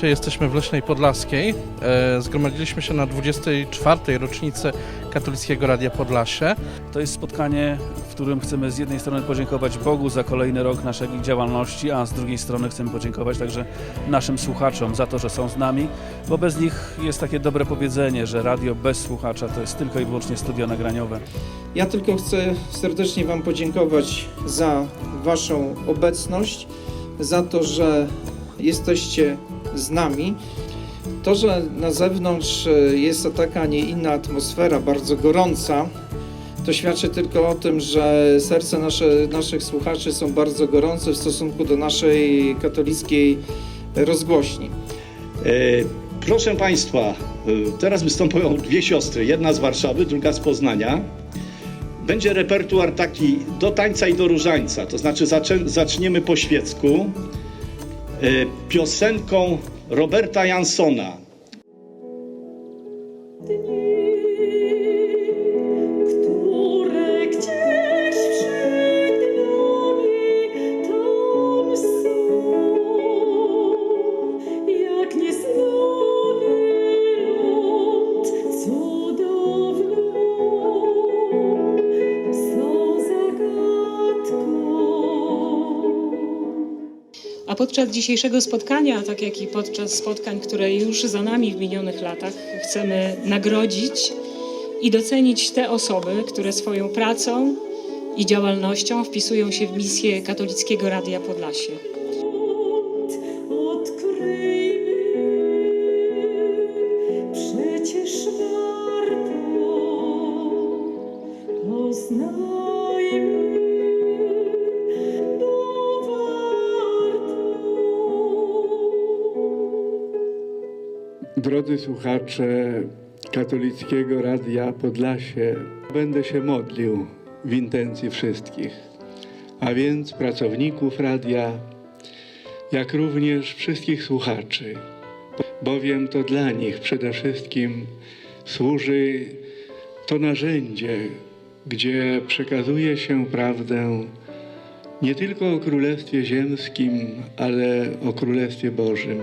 Dzisiaj jesteśmy w Leśnej Podlaskiej. E, Zgromadziliśmy się na 24. rocznicę Katolickiego Radia Podlasie. To jest spotkanie, w którym chcemy z jednej strony podziękować Bogu za kolejny rok naszej działalności, a z drugiej strony chcemy podziękować także naszym słuchaczom za to, że są z nami, bo bez nich jest takie dobre powiedzenie, że radio bez słuchacza to jest tylko i wyłącznie studio nagraniowe. Ja tylko chcę serdecznie Wam podziękować za Waszą obecność, za to, że jesteście z nami. To, że na zewnątrz e, jest to taka, a nie inna atmosfera, bardzo gorąca, to świadczy tylko o tym, że serca nasze, naszych słuchaczy są bardzo gorące w stosunku do naszej katolickiej rozgłośni. E, Proszę Państwa, e, teraz wystąpią dwie siostry, jedna z Warszawy, druga z Poznania. Będzie repertuar taki do tańca i do różańca, to znaczy zaczniemy po świecku piosenką Roberta Jansona. A podczas dzisiejszego spotkania, tak jak i podczas spotkań, które już za nami w minionych latach, chcemy nagrodzić i docenić te osoby, które swoją pracą i działalnością wpisują się w misję Katolickiego Radia Podlasie. Przecież warto, poznajmy, Drodzy słuchacze katolickiego Radia Podlasie, będę się modlił w intencji wszystkich, a więc pracowników radia, jak również wszystkich słuchaczy, bowiem to dla nich przede wszystkim służy to narzędzie, gdzie przekazuje się prawdę nie tylko o Królestwie Ziemskim, ale o Królestwie Bożym.